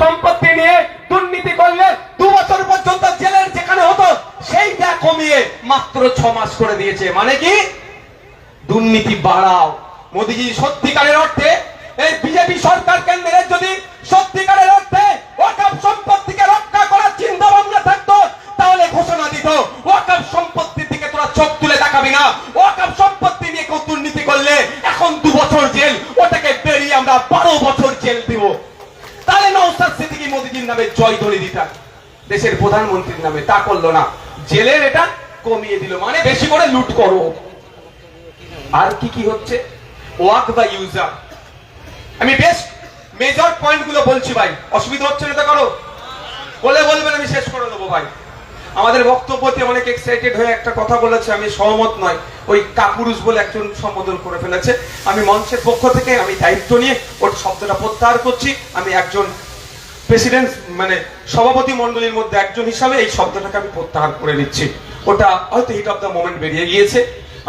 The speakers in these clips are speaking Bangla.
সম্পত্তি নিয়ে দুর্নীতি করলে দু বছর পর্যন্ত জেলের যেখানে হতো, সেইটা কমিয়ে মাত্র ছ মাস করে দিয়েছে। মানে কি? দুর্নীতি বাড়াও। মোদিজি, সত্যিকারের অর্থে এই বিজেপি সরকার কেন্দ্রের যদি সত্যিকারের অর্থে ওয়াকাফ সম্পত্তিকে রক্ষা করার চিন্তা ভাবনা থাকতো, তাহলে ঘোষণা দিত, ওয়াকাফ সম্পত্তির দিকে তোরা চোখ তুলে তাকাবি না। সিদ্দিকী নামে জয় ধরে দিতাম দেশের প্রধানমন্ত্রীর নামে তা করল না। জেলের এটা কমিয়ে দিল। মানে বেশি করে লুট করো। আর কি কি হচ্ছে? ওয়াক বা ইউজার। আমি বেশ মেজর পয়েন্টগুলো বলছি ভাই। অসুবিধা হচ্ছে না তো করো? বলে বলবেন আমি শেষ করে দেবো ভাই। আমাদের বক্তব্যতে অনেক এক্সাইটেড হয়ে একটা কথা বলেছে, আমি সহমত নয়। ওই কাপুরুষ বলে একজন সম্বোধন করে ফেলেছে। আমি মঞ্চের পক্ষ থেকে আমি দায়িত্ব নিয়ে ওর শব্দটা প্রত্যাহার করছি। আমি একজন প্রেসিডেন্ট মানে সভাপতি মন্ডলীর মধ্যে একজন হিসাবে এই শব্দটাকে আমি প্রত্যাহার করে নিচ্ছি। ওটা হয়তো হিট অফ দ্য মোমেন্ট বেরিয়ে গিয়েছে।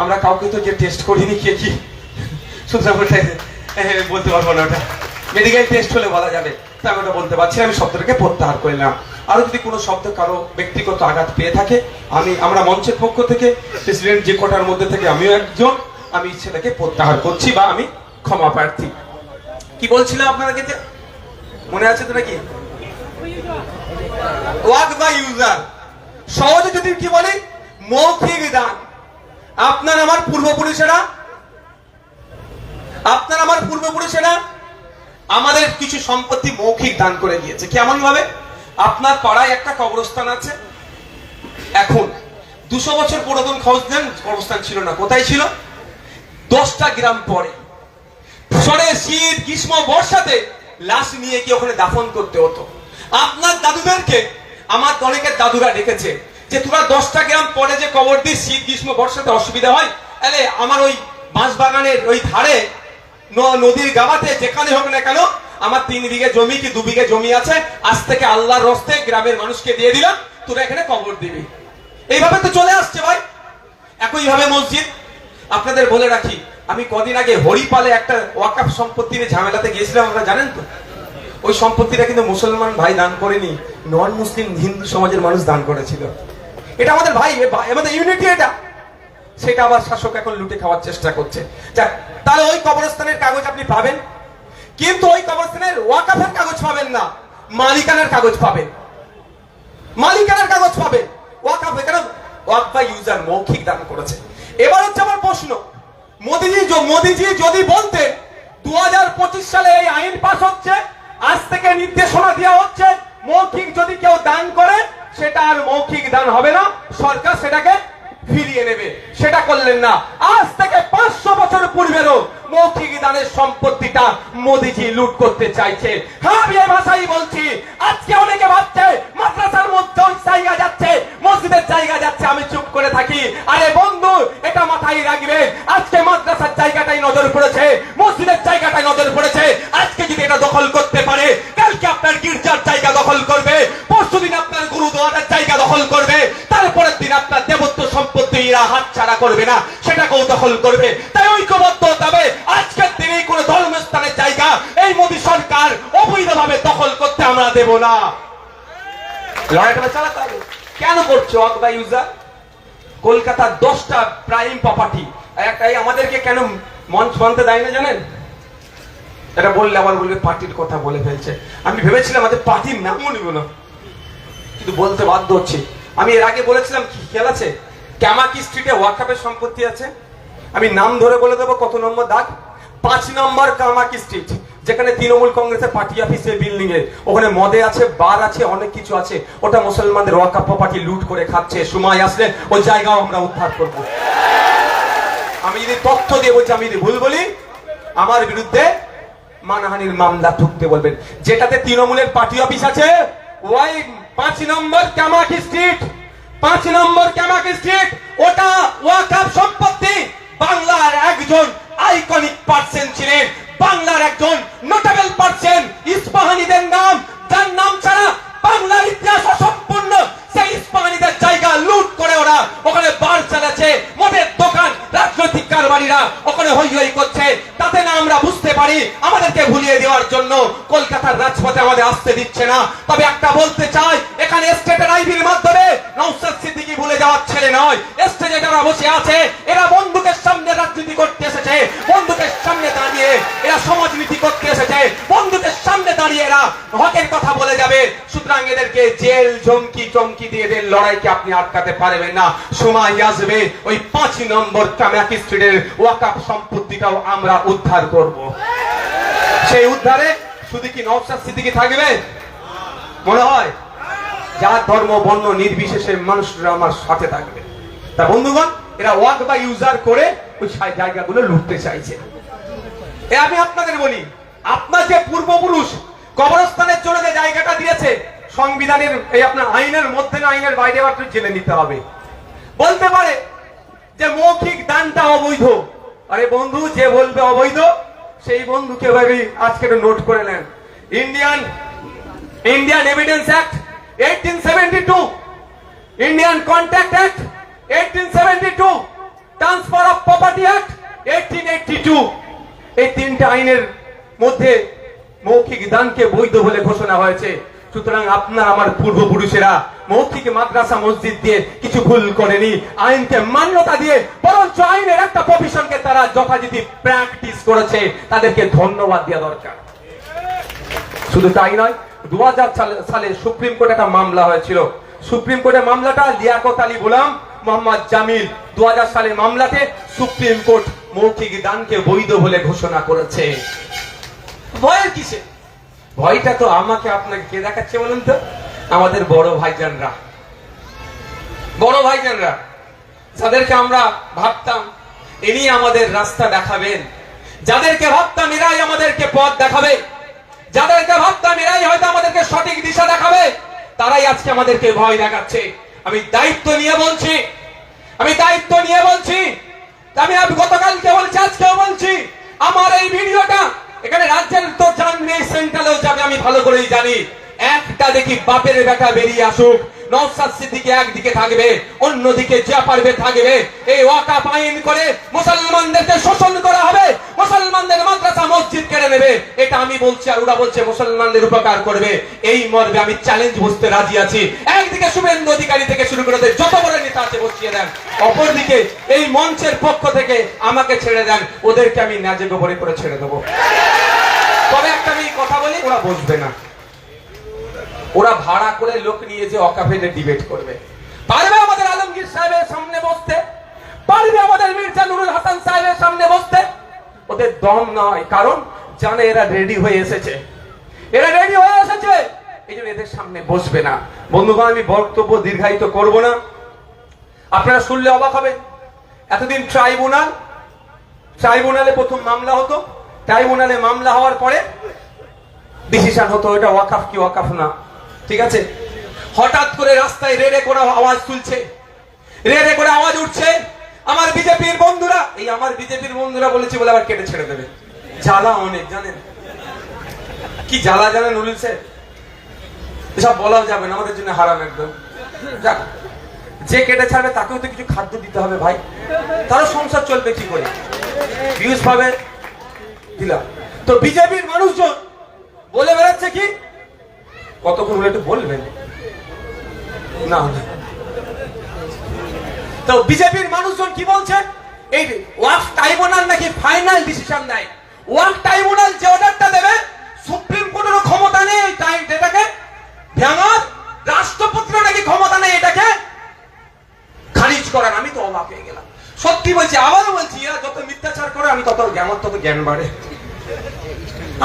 আমরা কাউকে তো যে টেস্ট করিনি, কে কি সুতরাং ওটা বলতে পারব না ওটা। মেডিকেল টেস্ট হলে বলা যাবে। তা আমি ওটা বলতে পারছি আমি শব্দটাকে প্রত্যাহার করে নিলাম। আরও যদি কোনো শব্দ কারও ব্যক্তিগত আঘাত পেয়ে থাকে, আমি, আমরা মঞ্চের পক্ষ থেকে প্রেসিডেন্ট যে কোটার মধ্যে থেকে আমিও একজন, আমি সেটাকে প্রত্যাহার করছি বা আমি ক্ষমা প্রার্থী। কি বলছিলাম আপনাদেরকে মনে আছে তো নাকি? ওয়াক বা ইউজার সহজে যদি কি বলি, মৌখিক দান। আপনার আমার পূর্বপুরুষেরা আপনার আমার পূর্বপুরুষেরা আমাদের কিছু সম্পত্তি মৌখিক দান করে গিয়েছে কেমন ভাবে আপনার পাড়ায় একটা কবরস্থান আছে। এখন, দুশো বছর পুরাতন কবরস্থান কবরস্থান ছিল না। কোথায় ছিল? দশটা গ্রাম পরে। ঝড়ে শীত, গ্রীষ্ম, বর্ষাতে লাশ নিয়ে গিয়ে ওখানে দাফন করতে হতো। আপনার দাদুদেরকে আমার অনেকের দাদুরা ডেকেছে যে তোরা দশটা গ্রাম পরে যে কবর দিস, শীত, গ্রীষ্ম, বর্ষাতে অসুবিধা হয়, তাহলে আমার ওই বাঁশ বাগানের ওই ধারে নদীর গাওয়াতে যেখানে হোক না কেন, আমার তিন বিঘে জমি কি দু বিঘে জমি আছে, আজ থেকে আল্লাহর রস্তে গ্রামের মানুষকে দিয়ে দিলাম, তোরা এখানে কবর দিবি। এইভাবে তো চলে আসছে ভাই। একইভাবে মসজিদ। আপনাদের বলে রাখি, আমি কদিন আগে হরিপালে একটা ওয়াকাফ সম্পত্তি নিয়ে ঝামেলাতে গিয়েছিলাম, আপনারা জানেন তো? ওই সম্পত্তিটা কিন্তু মুসলমান ভাই দান করেনি নন মুসলিম হিন্দু সমাজের মানুষ দান করেছিল। এটা আমাদের ভাই আমাদের ইউনিটি এটা। সেটা আবার শাসক এখন লুটে খাওয়ার চেষ্টা করছে। যাক, তাহলে ওই কবরস্থানের কাগজ আপনি পাবেন। কিন্তু ওই কবরস্থানের ওয়াকাফের কাগজ পাবেন না, মালিকানার কাগজ পাবেন। মালিকানার কাগজ পাবে ওয়াকাফ, এখানে ওয়াক বা ইউজার মৌখিক দান করেছে। এবার হচ্ছে আমার প্রশ্ন, মোদিজি মোদিজি যদি বলতেন দু হাজার পঁচিশ সালে এই আইন পাস হচ্ছে আজ থেকে নির্দেশনা দেওয়া হচ্ছে, মৌখিক যদি কেউ দান করে, সেটা আর মৌখিক দান হবে না। সরকার সেটাকে ফিরিয়ে নেবে। সেটা করলেন না। আজ থেকে পাঁচশো বছর পূর্বেরও মৌখিক দানের সম্পত্তিটা মোদিজি লুট করতে চাইছে। হ্যাঁ ভাষাই বলছি। আজকে অনেকে ভাবছে, মাদ্রাসার মধ্যে জায়গা যাচ্ছে, মসজিদের জায়গা যাচ্ছে, আমি চুপ করে থাকি। আরে বন্ধু, এটা মাথায় রাখবে। আজকে মাদ্রাসার জায়গাটাই নজর পড়েছে, মসজিদের জায়গাটাই নজর পড়েছে। আজকে যদি এটা দখল করতে হাতছাড়া করবে না সেটাকেও দখল করবে। তাই ঐক্যবদ্ধ হতে হবে। আজকের দিনে কোন ধর্মস্থানের জায়গা এই মোদী সরকার অবৈধভাবে দখল করতে আমরা দেব না। লড়াইটা চালাতে হবে। কেন করছ ওয়াক বা ইউজার? কলকাতার দশটা প্রাইম প্রপার্টি একটাই আমাদেরকে কেন মঞ্চ মানতে দেয় না জানেন? এটা বললে আবার বলবে, পার্টির কথা বলে ফেলছে। আমি ভেবেছিলাম আমাদের পার্টির নামও নিব না। কিন্তু বলতে বাধ্য হচ্ছে। আমি এর আগে বলেছিলাম, কি খেয়াল আছে? ক্যামাকি স্ট্রিটে ওয়াকাপের সম্পত্তি আছে। আমি নাম ধরে বলে দেবো কত নম্বর দাগ? পাঁচ নম্বর কামাকি স্ট্রিট, যেখানে তৃণমূল কংগ্রেসের পার্টি অফিসের বিল্ডিং এ। ওখানে মদে আছে, বার আছে, অনেক কিছু আছে। ওটা মুসলমানদের ওয়াকাপ পার্টি লুট করে খাচ্ছে। সময় আসলে ওই জায়গাও আমরা উদ্ধার করব। আমি যদি তথ্য দিয়ে বলছি, আমি যদি ভুল বলি, আমার বিরুদ্ধে মানহানির মামলা ঠুকতে বলবেন। যেটাতে তৃণমূলের পার্টি অফিস আছে ওয়াই পাঁচ নম্বর ক্যামাকি স্ট্রিট। পাঁচ নম্বর ক্যামাকি স্ট্রিট, ওটা ওয়াকাপ সম্পত্তি। বাংলার একজন আইকনিক পার্সন ছিলেন। বাংলার একজন নোটেবল পার্সন, ইস্পাহানিদের নাম, যার নাম ছাড়া বাংলার ইতিহাস অসম্পূর্ণ। সেই ইস্পাহানিদের জায়গা লুট করে ওরা ওখানে বার চালাচ্ছে। মদের দোকান, রাজনৈতিক কারবারিরা ওখানে হই হই করছে। তাতে না আমরা বুঝতে পারি, আমাদেরকে ভুলিয়ে দেওয়ার জন্য কলকাতার রাজপথে আমাদের আসতে দিচ্ছে না। তবে এরা সমাজনীতি করতে এসেছে। বন্ধুদের সামনে দাঁড়িয়ে এরা হকের কথা বলে যাবে। সুতরাং এদেরকে জেল জমকি চমকি দিয়ে এদের লড়াইকে আপনি আটকাতে পারবেন না। সময় আসবে, ওই পাঁচ নম্বর কামাকি স্ট্রিটের ওয়াকাপ সম্পত্তিটাও আমরা উদ্ধার করব। সেই উদ্ধারে শুধু কি নওশাদ সিদ্দিকি থাকবে? মনে হয়? যার ধর্ম, বর্ণ নির্বিশেষে মানুষরা আমার সাথে থাকবে। তা বন্ধুগণ, এরা ওয়াক বা ইউজার করে ওই জায়গাগুলো লুটতে চাইছে। এ আমি আপনাদের বলি, আপনার যে পূর্বপুরুষ কবরস্থানের জন্য যে জায়গাটা দিয়েছে, সংবিধানের এই আপনার আইনের মধ্যে না আইনের বাইরে একটু জেনে নিতে হবে। বলতে পারে যে মৌখিক দানটা অবৈধ। আরে বন্ধু, যে বলবে অবৈধ, সেই বন্ধুকে ভাবি আজকে নোট করে নেন। Indian Indian evidence act eighteen seventy two, Indian contact act eighteen seventy two, transfer of property act eighteen eighty two. এই তিনটা আইনের মধ্যে মৌখিক দানকে বৈধ বলে ঘোষণা হয়েছে। সুতরাং আপনার, আমার পূর্বপুরুষেরা মৌখিক মাদ্রাসা মসজিদ দিয়ে কিছু ভুল করেনি। আইনকে মান্যতা দিয়ে বরঞ্চ আইনের একটা প্রফেশনকে তারা যথাযথি প্র্যাকটিস করেছে। তাদেরকে ধন্যবাদ দেওয়া দরকার। শুধু তাই নয় দু সালে সুপ্রিম কোর্টে একটা মামলা হয়েছিল। সুপ্রিম কোর্টে মামলাটা লিয়াকত আলী গোলাম মোহাম্মদ জামিল দু সালের মামলাতে সুপ্রিম কোর্ট মৌখিক দানকে বৈধ বলে ঘোষণা করেছে। ভয়ের কিসে ভয়টা তো আমাকে আপনাকে কে দেখাচ্ছে বলুন তো? আমাদের বড় ভাইজানরা। বড় ভাইজানরা, যাদেরকে আমরা ভাবতাম, ইনি আমাদের রাস্তা দেখাবেন। যাদেরকে ভাবতাম এরাই আমাদেরকে পথ দেখাবে। যাদেরকে ভাবতাম এরাই হয়তো আমাদেরকে সঠিক দিশা দেখাবে। তারাই আজকে আমাদেরকে ভয় দেখাচ্ছে। আমি দায়িত্ব নিয়ে বলছি। আমি দায়িত্ব নিয়ে বলছি। আমি গতকালকে বলছি, আজকেও বলছি, আমার এই ভিডিওটা এখানে রাজ্যের তো জানবে সেন্ট্রালেও যাবে, আমি ভালো করেই জানি। একটা দেখি বাপের বেটা বেরিয়ে আসুক শোষণ করা হবে, মুসলমানদের মাদ্রাসা মসজিদ কেড়ে এটা আমি বলছি আর ওরা বলছে, মুসলমানদের উপকার করবে। এই মর্মে আমি চ্যালেঞ্জ বুঝতে রাজি আছি। শুভেন্দু অধিকারী থেকে শুরু করে যত বড় নেতা আছে বসিয়ে দেন। অপরদিকে এই মঞ্চের পক্ষ থেকে আমাকে ছেড়ে দেন। ওদেরকে আমি ন্যায্য গোবরে করে ছেড়ে দেবো। তবে একটা আমি কথা বলি, ওরা বসবে না। ওরা ভাড়া করে লোক নিয়ে যে অকাফেতে ডিবেট করবে। পারবে আমাদের আলমগীর সাহেবের সামনে বসতে? পারবে আমাদের মির্জা নুরুল হাসান সাহেবের সামনে বসতে? ওদের দম নয়, কারণ জানে এরা রেডি হয়ে এসেছে। এরা রেডি হয়ে এসেছে। এই জন্য এদের সামনে বসবে না। বন্ধুগণ, আমি বক্তব্য দীর্ঘায়িত করব না। আপনারা শুনলে অবাক হবেন। এতদিন ট্রাইব্যুনাল, ট্রাইব্যুনালে প্রথম মামলা হতো। ট্রাইব্যুনালে মামলা হওয়ার পরে ডিসিশন হতো, এটা ওয়াকাফ কি ওয়াকাফ না। ঠিক আছে? হঠাৎ করে রাস্তায় রেড়ে করে আওয়াজ তুলছে। রেড়ে করে আওয়াজ উঠছে। আমার বিজেপির বন্ধুরা, এই আমার বিজেপির বন্ধুরা বলেছে বলে আবার কেটে ছেড়ে দেবে। জ্বালা অনেক, জানেন? কি জ্বালা জানেন নুরুল স্যার? এসব বলাও যাবে না, আমাদের জন্য হারাম একদম। যাক, যে কেটে ছাড়বে তাকেও তো কিছু খাদ্য দিতে হবে ভাই। তারও সংসার চলবে কি করে? ভিউজ পাবে, দিলাম। তো বিজেপির মানুষজন বলে বেড়াচ্ছে কি? কতক্ষণ হলে একটু বলবেন? না। তো বিজেপির মানুষজন কি বলছে? এই ওয়াক ট্রাইব্যুনাল নাকি ফাইনাল ডিসিশন দেয়? ওয়াক ট্রাইব্যুনাল যে অর্ডারটা দেবে, সুপ্রিম কোর্টেরও ক্ষমতা নেই টাইম এটাকে ভাঙার রাষ্ট্রপতিরও নাকি ক্ষমতা নেই এটাকে? খারিজ করার, আমি তো অবাক হয়ে গেলাম। সত্যি বলছি, আবারও বলছি, এরা যত মিথ্যাচার করে, আমি তত আমার তত জ্ঞান বাড়ে।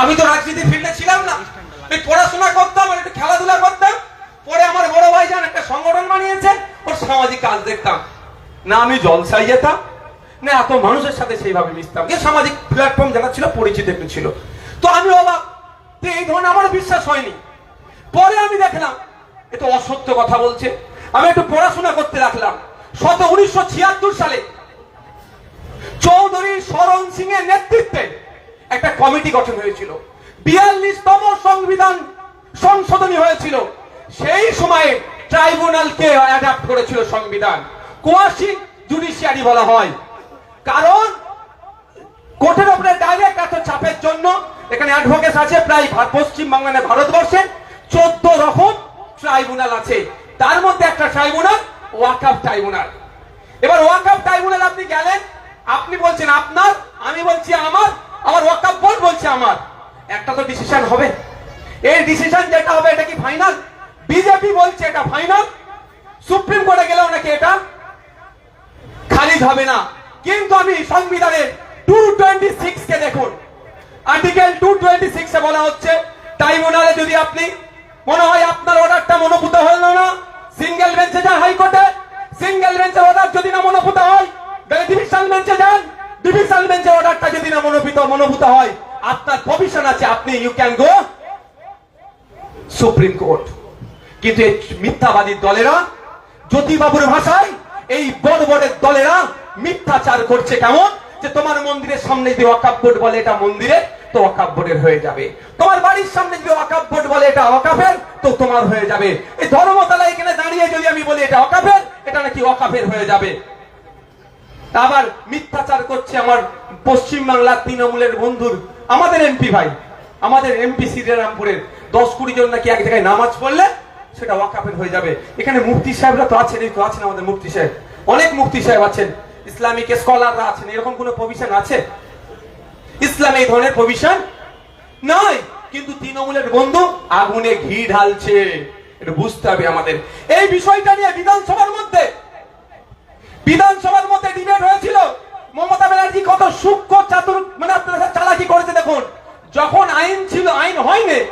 আমি তো রাজনীতি ফিল্ডে ছিলাম না। এই পড়াশোনা করতাম আর একটু খেলাধুলা করতাম। পরে আমার বড় ভাই যান, একটা সংগঠন বানিয়েছে ওর সামাজিক কাজ দেখতাম। না, আমি জলসাই যেতাম, না, এত মানুষের সাথে সেইভাবে মিশতাম। যে সামাজিক প্ল্যাটফর্ম জানা ছিল, পরিচিত একটু ছিল। তো আমি অবাক এই ধরনের আমার বিশ্বাস হয়নি। পরে আমি দেখলাম, এ তো অসত্য কথা বলছে। আমি একটু পড়াশোনা করতে রাখলাম শত উনিশশো ছিয়াত্তর সালে চৌধুরী শরণ সিং এর নেতৃত্বে একটা কমিটি গঠন হয়েছিল। বিয়াল্লিশতম সংবিধান সংশোধনী হয়েছিল। সেই সময়ে ট্রাইব্যুনালকে অ্যাডাপ্ট করেছিল সংবিধান। কোয়াশি জুডিশিয়ারি বলা হয়। কারণ কোর্টের উপরে ডাইরেক্ট এত চাপের জন্য এখানে অ্যাডভোকেট আছে, প্রায় ভা- পশ্চিমবাংলা ভারতবর্ষে চোদ্দ রকম ট্রাইব্যুনাল আছে। তার মধ্যে একটা ট্রাইব্যুনাল ওয়াকাফ ট্রাইব্যুনাল। এবার ওয়াকাফ ট্রাইব্যুনাল আপনি গেলেন, আপনি বলছেন আপনার, আমি বলছি আমার আমার ওয়াকাফ বোর্ড বলছে আমার। একটা তো ডিসিশন হবে। এই ডিসিশন যেটা হবে, এটা কি ফাইনাল বিজেপি বলছে এটা ফাইনাল সুপ্রিম কোর্টে গেলেও নাকি এটা খারিজ হবে না। কিন্তু আমি সংবিধানের টু টোয়েন্টি সিক্স কে দেখুন। আর্টিকেল টু টোয়েন্টি সিক্স এ বলা হচ্ছে, ট্রাইব্যুনালে যদি আপনি মনে হয় আপনার অর্ডারটা মনোভূত হলো না? সিঙ্গেল বেঞ্চে যান হাইকোর্টে। সিঙ্গেল বেঞ্চের অর্ডার যদি না মনোভূত হয় তাহলে ডিভিশন বেঞ্চে যান। ডিভিশন বেঞ্চের অর্ডারটা যদি না মনোভূত মনোভূত হয়, আপনার প্রভিশন আছে, আপনি you can go supreme court কিন্তু এই মিথ্যাবাদী দলেরা, জ্যোতিবাবুর ভাষায়, এই বড় বড়ের দলেরা মিথ্যাচার করছে কেমন? যে তোমার মন্দিরের সামনে ওয়াকাব বোর্ড বলে এটা মন্দিরে তো বোর্ডের হয়ে যাবে। তোমার বাড়ির সামনে যদি ওয়াকাব বলে এটা ওয়াকাফের, তো তোমার হয়ে যাবে। এই ধর্মতলা এখানে দাঁড়িয়ে যদি আমি বলি এটা ওয়াকাফের, এটা নাকি ওয়াকাফের হয়ে যাবে। আবার মিথ্যাচার করছে আমার পশ্চিম বাংলার তৃণমূলের বন্ধুর, আমাদের এমপি ভাই, আমাদের এমপি শ্রীরামপুরের। দশ কুড়ি জন নাকি এক জায়গায় নামাজ পড়লে সেটা ওয়াকাফের হয়ে যাবে। এখানে মুফতি সাহেবরা তো আছেন, এই তো আছেন আমাদের মুফতি সাহেব। অনেক মুফতি সাহেব আছেন, ইসলামিক স্কলাররা আছেন, এরকম কোনো প্রভিশন আছে? ইসলামে এই ধরনের প্রভিশন নয়। কিন্তু তৃণমূলের বন্ধু আগুনে ঘি ঢালছে। এটা বুঝতে হবে আমাদের। এই বিষয়টা নিয়ে বিধানসভার মধ্যে বিধানসভার মধ্যে ডিবেট হয়েছিল। মমতা ব্যানার্জি কত সূক্ষ্ম চাতুর মানে আপনারা চালাকি করেছে দেখুন। যখন আইন ছিল, আইন হয়নি।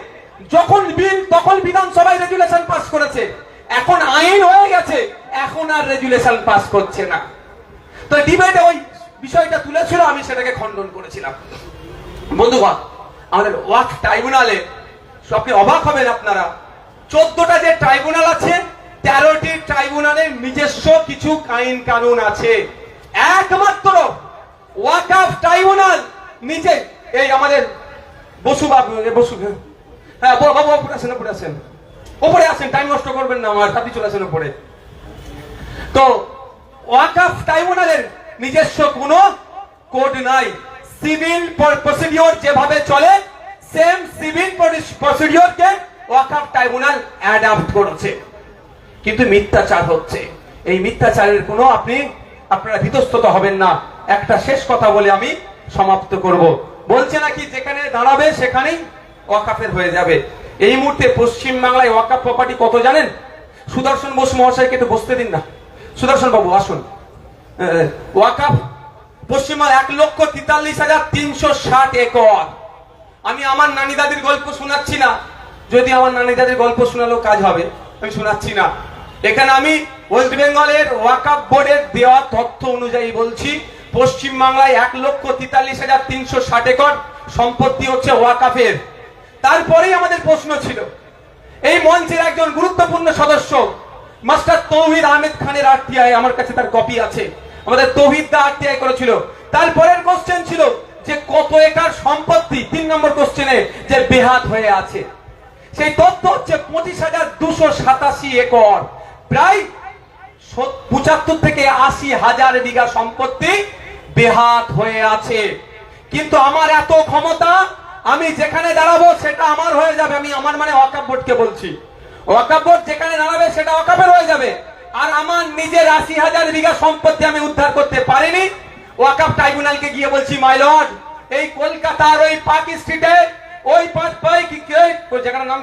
যখন বিল, তখন বিধানসভায় রেজুলেশন পাস করেছে। এখন আইন হয়ে গেছে। এখন আর রেজুলেশন পাস করছে না। তো ডিবেটে ওই বিষয়টা তুলেছিল, আমি সেটাকে খণ্ডন করেছিলাম। বন্ধুগণ, আমাদের ওয়াক ট্রাইব্যুনালে সবকে অবাক হবেন আপনারা। চোদ্দটা যে ট্রাইব্যুনাল আছে, তেরোটি ট্রাইব্যুনালের নিজস্ব কিছু আইন কানুন আছে। একমাত্র ওয়াকাফ ট্রাইব্যুনাল নিজে, এই আমাদের বসু বাবু বসু হ্যাঁ বাবু উপরে আসেন উপরে আসেন। উপরে আসেন টাইম নষ্ট করবেন না, আমার সাথে চলে আসেন উপরে তো ওয়াকাফ ট্রাইব্যুনালের নিজস্ব কোনো কোড নাই। সিভিল প্রসিডিওর যেভাবে চলে সেম সিভিল প্রসিডিওরকে ওয়াকাফ ট্রাইব্যুনাল অ্যাডাপ্ট করেছে। কিন্তু মিথ্যাচার হচ্ছে। এই মিথ্যাচারের কোনো আপনি, আপনারা বিতস্তত হবেন না। একটা শেষ কথা বলে আমি সমাপ্ত করব। বলছে নাকি, যেখানে দাঁড়াবে সেখানেই ওয়াকাফের হয়ে যাবে। এই মুহূর্তে পশ্চিম বাংলায় ওয়াকাফ প্রপার্টি কত জানেন? সুদর্শন বসু মহাশয়কে একটু বসতে দিন না। সুদর্শন বাবু, আসুন। ওয়াকাফ পশ্চিমবঙ্গ এক লক্ষ তেতাল্লিশ হাজার তিনশো ষাট একর। আমি আমার নানি দাদির গল্প শোনাচ্ছি না। যদি আমার নানি দাদির গল্প শোনালেও কাজ হবে, আমি শোনাচ্ছি না। এখানে আমি ওয়েস্ট বেঙ্গলের ওয়াকাফ বোর্ডের দেওয়া তথ্য অনুযায়ী বলছি, পশ্চিম বাংলায় এক লক্ষ তেতাল্লিশ হাজার তিনশো ষাট একর সম্পত্তি হচ্ছে ওয়াকাফের তারপরেই আমাদের প্রশ্ন ছিল, এই মঞ্চের একজন গুরুত্বপূর্ণ সদস্য, মাস্টার তৌহিদ আহমেদ খানের আরটিআই, আমার কাছে তার কপি আছে। আমাদের তৌহিদ আরটিআই করেছিল। তারপরের কোশ্চেন ছিল যে কত একর সম্পত্তি, তিন নম্বর কোশ্চেনে যে বেহাত হয়ে আছে। সেই তথ্য হচ্ছে পঁচিশ হাজার দুশো সাতাশি একর। প্রায় পঁচাত্তর থেকে আশি হাজার বিঘা সম্পত্তি বেহাত হয়ে আছে। কিন্তু আমার এত ক্ষমতা, আমি যেখানে দাঁড়াবো সেটা আমার হয়ে যাবে, আমি আমার মানে ওয়াকাব বোর্ডকে বলছি। ওয়াকাব বোর্ড যেখানে দাঁড়াবে সেটা ওয়াকাবের হয়ে যাবে। আর আমার নিজের আশি হাজার বিঘা সম্পত্তি আমি উদ্ধার করতে পারিনি। ওয়াকাব ট্রাইব্যুনালকে গিয়ে বলছি মাই এই কলকাতার ওই পার্ক স্ট্রিটে, ওই জায়গাটার নাম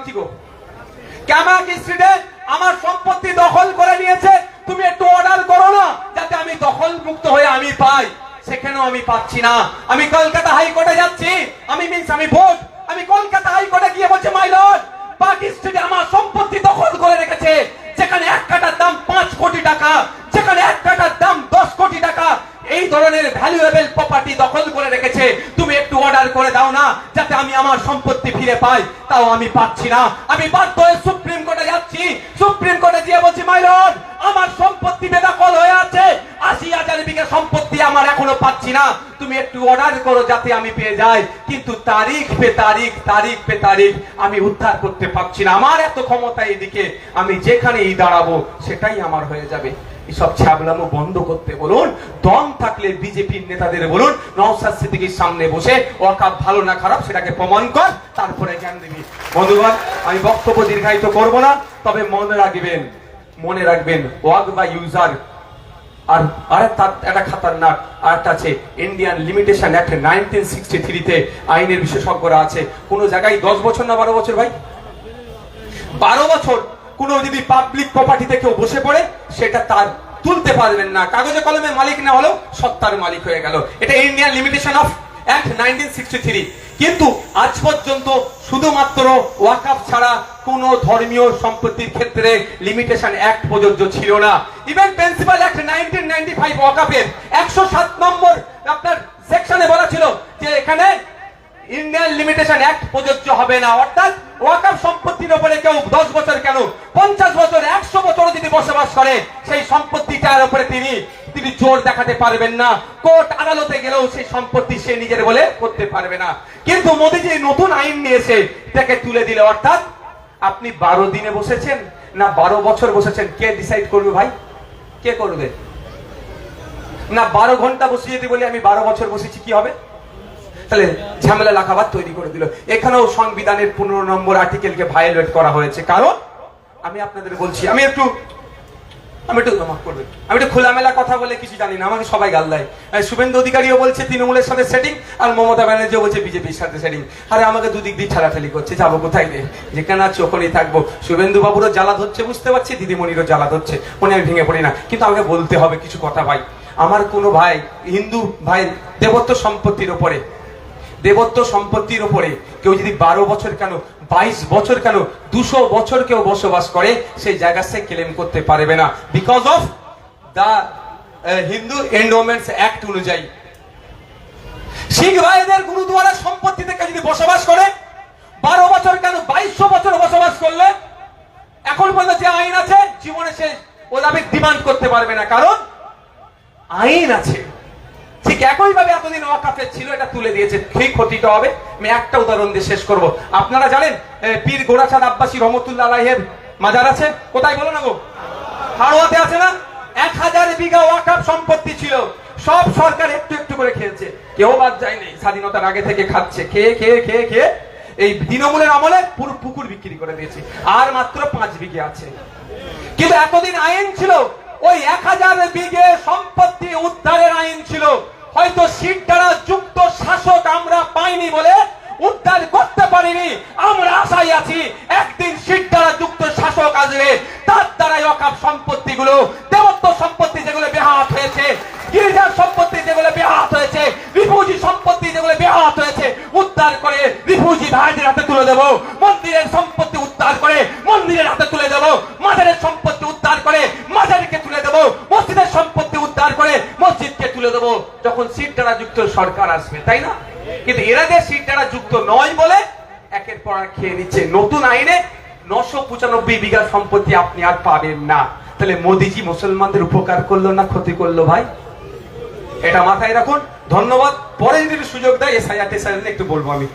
ক্যামাক স্ট্রিটে আমার সম্পত্তি দখল করে নিয়েছে। তুমি একটু অর্ডার করো না, যাতে আমি দখল মুক্ত হয়ে আমি পাই। সেখানেও আমি পাচ্ছি না। আমি কলকাতা হাইকোর্টে যাচ্ছি। আমি মিন্স আমি ভোট। আমি কলকাতা হাইকোর্টে গিয়ে বলছি মাই লর্ড পার্ক স্ট্রিটে আমার সম্পত্তি দখল করে রেখেছে। যেখানে এক কাটার দাম পাঁচ কোটি টাকা, যেখানে এক কাটার দাম দশ কোটি টাকা, এই ধরনের ভ্যালুয়েবল প্রপার্টি দখল করে রেখেছে। তুমি একটু অর্ডার করে দাও না, যাতে আমি আমার সম্পত্তি ফিরে পাই। তাও আমি পাচ্ছি না। আমি বাধ্য হয়ে সুপ্রিম কোর্টে যাচ্ছি। সুপ্রিম কোর্টে গিয়ে বলছি মাইরন আমার সম্পত্তি বেদখল হয়ে আছে। আশি হাজার বিঘা সম্পত্তি আমার এখনও পাচ্ছি না। তুমি একটু অর্ডার করো যাতে আমি পেয়ে যাই। কিন্তু তারিখ পে তারিখ তারিখ পে তারিখ আমি উদ্ধার করতে পারছি না। আমার এত ক্ষমতা এদিকে আমি যেখানেই দাঁড়াবো সেটাই আমার হয়ে যাবে। এসব ছ্যাবলামো বন্ধ করতে বলুন, দম থাকলে বিজেপির নেতাদের বলুন নওসাদ সিদ্দিকীর সামনে বসে ওয়াকাব ভালো না খারাপ সেটাকে প্রমাণ কর, তারপরে জ্ঞান দিবি। বন্ধুগণ, আমি বক্তব্য দীর্ঘায়িত করব না, তবে মনে রাখবেন মনে রাখবেন ওয়াক বা ইউজার আর আর তার একটা খাতারনাক আর একটা আছে Indian limitation act nineteen sixty থ্রিতে আইনের বিশেষজ্ঞরা আছে। কোনো জায়গায় দশ বছর না বারো বছর ভাই? বারো বছর কোনো যদি পাবলিক প্রপার্টিতে কেউ বসে পড়ে, সেটা তার তুলতে পারবেন না। কাগজে কলমে মালিক না হলেও সত্তার মালিক হয়ে গেল। এটা ইন্ডিয়ান লিমিটেশন অফ কিন্তু আজ পর্যন্ত শুধুমাত্র ওয়াকাফ ছাড়া কোন ধর্মীয় সম্পত্তির ক্ষেত্রে লিমিটেশন অ্যাক্ট প্রযোজ্য ছিল না। Even principal act nineteen ninety five ওয়াকাফের একশো সাত নম্বর আপনার সেকশনে বলা ছিল যে এখানে ইন্ডিয়ান লিমিটেশন অ্যাক্ট প্রযোজ্য হবে না। অর্থাৎ ওয়াকাফ সম্পত্তির উপরে কেউ দশ বছর কেন? পঞ্চাশ বছর, একশো বছর যদি বসবাস করে, সেই সম্পত্তিটার উপরে তিনি তিনি জোর দেখাতে পারবেন না। কোর্ট আদালতে গেলেও সেই সম্পত্তি সে নিজের বলে করতে পারবে না। কিন্তু মোদীজি নতুন আইন নিয়েছে তাকে তুলে দিলে, অর্থাৎ আপনি বারো দিনে বসেছেন না বারো বছর বসেছেন? কে ডিসাইড করবে ভাই? কে করবে? না বারো ঘণ্টা বসে যদি বলি আমি বারো বছর বসেছি, কি হবে? তাহলে ঝামেলা লাখাবাদ তৈরি করে দিল। এখানেও সংবিধানের পনেরো নম্বর আর্টিকেলকে ভায়োলেট করা হয়েছে। কারণ আমি আপনাদের বলছি, আমি একটু আমি একটু মাফ করবেন আমি একটু খোলামেলা কথা বলে কিছু জানি না, আমাকে সবাই গাল দেয়। শুভেন্দু অধিকারীও বলছে, তৃণমূলের সাথে সেটিং আর মমতা ব্যানার্জিও বলছে, বিজেপির সাথে সেটিং আরে আমাকে দুদিক দিয়ে ঠেলাঠেলি করছে, যাব কোথায় রে? যেখানে আছি, ওখানেই থাকব। শুভেন্দু বাবুরও জ্বালা ধরছে, বুঝতে পারছি, দিদিমণিরও জ্বালা ধরছে, মনে আমি ভেঙে পড়ি না। কিন্তু আমাকে বলতে হবে কিছু কথা, ভাই। আমার কোনো ভাই, হিন্দু ভাই দেবত্ব সম্পত্তির ওপরে দেবত্ব সম্পত্তির উপরে কেউ যদি বারো বছর কেন, বাইশ বছর কেন, দুশো বছর কেউ বসবাস করে, সেই জায়গা সে ক্লেম করতে পারবে না। Because of the Hindu endowments act অনুযায়ী। শিখ ভাইদের গুরুদুয়ারা সম্পত্তি থেকে যদি বসবাস করে, বারো বছর কেন, বাইশশো বছর বসবাস করলে, এখন পর্যন্ত যে আইন আছে, জীবনে সে ও ডিমান্ড করতে পারবে না। কারণ আইন আছে। ঠিক একইভাবে এতদিন ওয়াকাফের ছিল, এটা তুলে দিয়েছে সেই ক্ষতিটা হবে। আমি একটা উদাহরণ দিয়ে শেষ করব। আপনারা জানেন পীর গোড়াচাঁদ আব্বাসী রহমতুল্লাহ আলাইহের মাজার আছে? কোথায় বলো না গো? হাড়োয়াতে আছে না? এক হাজার বিঘা ওয়াকাফ সম্পত্তি ছিল। সব সরকার একটু একটু করে খেয়েছে। কেউ বাদ যায়নি স্বাধীনতার আগে থেকে খাচ্ছে। খেয়ে খেয়ে খেয়ে খেয়ে এই তৃণমূলের আমলে পুরো পুকুর বিক্রি করে দিয়েছে। আর মাত্র পাঁচ বিঘে আছে। কিন্তু এতদিন আইন ছিল। ওই এক হাজার বিঘে সম্পত্তি উদ্ধারের আইন ছিল। হয়তো সিট দ্বারা যুক্ত শাসক আমরা পাইনি বলে উদ্ধার করতে পারিনি। আমরা আশাই আছি একদিন সিট দ্বারা যুক্ত শাসক আসবে। তার দ্বারাই অকাপ সম্পত্তিগুলো, দেবত্ব সম্পত্তি যেগুলো বেহাত হয়েছে, গির্জার সম্পত্তি যেগুলো বেহাত হয়েছে, রিফিউজি সম্পত্তি যেগুলো বেহাত হয়েছে, উদ্ধার করে রিফিউজি ভাইদের হাতে তুলে দেবো। দ্বারা যুক্ত সরকার আসবে, তাই না? কিন্তু এরা যে সিট যুক্ত নয় বলে একের পর এক খেয়ে নিচ্ছে। নতুন আইনে নশো পঁচানব্বই বিঘা সম্পত্তি আপনি আর পাবেন না। তাহলে মোদিজি মুসলমানদের উপকার করল না ক্ষতি করল ভাই? এটা মাথায় রাখুন। ধন্যবাদ। পরে যদি সুযোগ দেয় এসআইআর একটু বলব আমি।